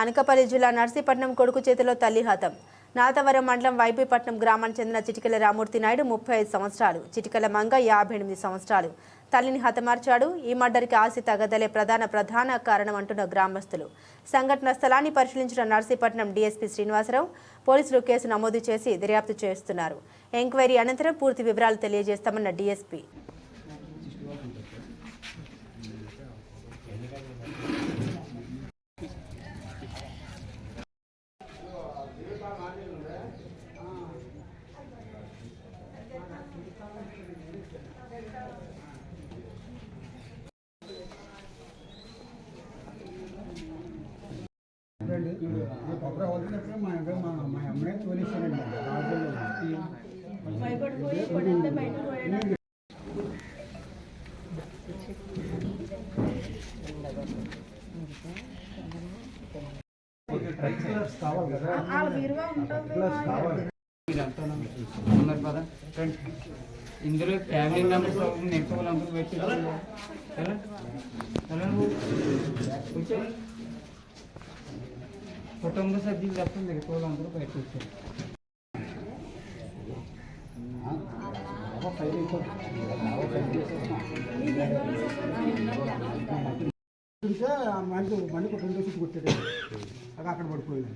అనకాపల్లి జిల్లా నర్సీపట్నం కొడుకు చేతిలో తల్లి హతం. నాతవరం మండలం వైపీపట్నం గ్రామానికి చెందిన చిటికల రామూర్తి నాయుడు ముప్పై ఐదు సంవత్సరాలు. చిటికల మంగ యాభై ఎనిమిది సంవత్సరాలు. తల్లిని హతమార్చాడు. ఈ మర్డర్కి ఆశి తగదలే ప్రధాన ప్రధాన కారణం అంటున్న గ్రామస్తులు. సంఘటన స్థలాన్ని పరిశీలించిన నర్సీపట్నం డీఎస్పీ శ్రీనివాసరావు పోలీసులు కేసు నమోదు చేసి దర్యాప్తు చేస్తున్నారు. ఎంక్వైరీ అనంతరం పూర్తి వివరాలు తెలియజేస్తామన్న డీఎస్పీ. కొబ్బరి వదిలినప్పుడు మా మా మా అమ్మాయి తోలేసానండి రాజుల్లో ఉన్నారు కదా. ఇందులో ఫ్యామిలీ మెంబర్స్ నెక్స్ట్ వాళ్ళందరూ పెట్టి కుటుంబ సభ్యులు తప్ప మిగతా వాళ్ళందరూ బయట కూర్చోండి ఉంటే ఆ మంది మంది రెండు కొట్టాడు అది అక్కడ పడిపోయింది.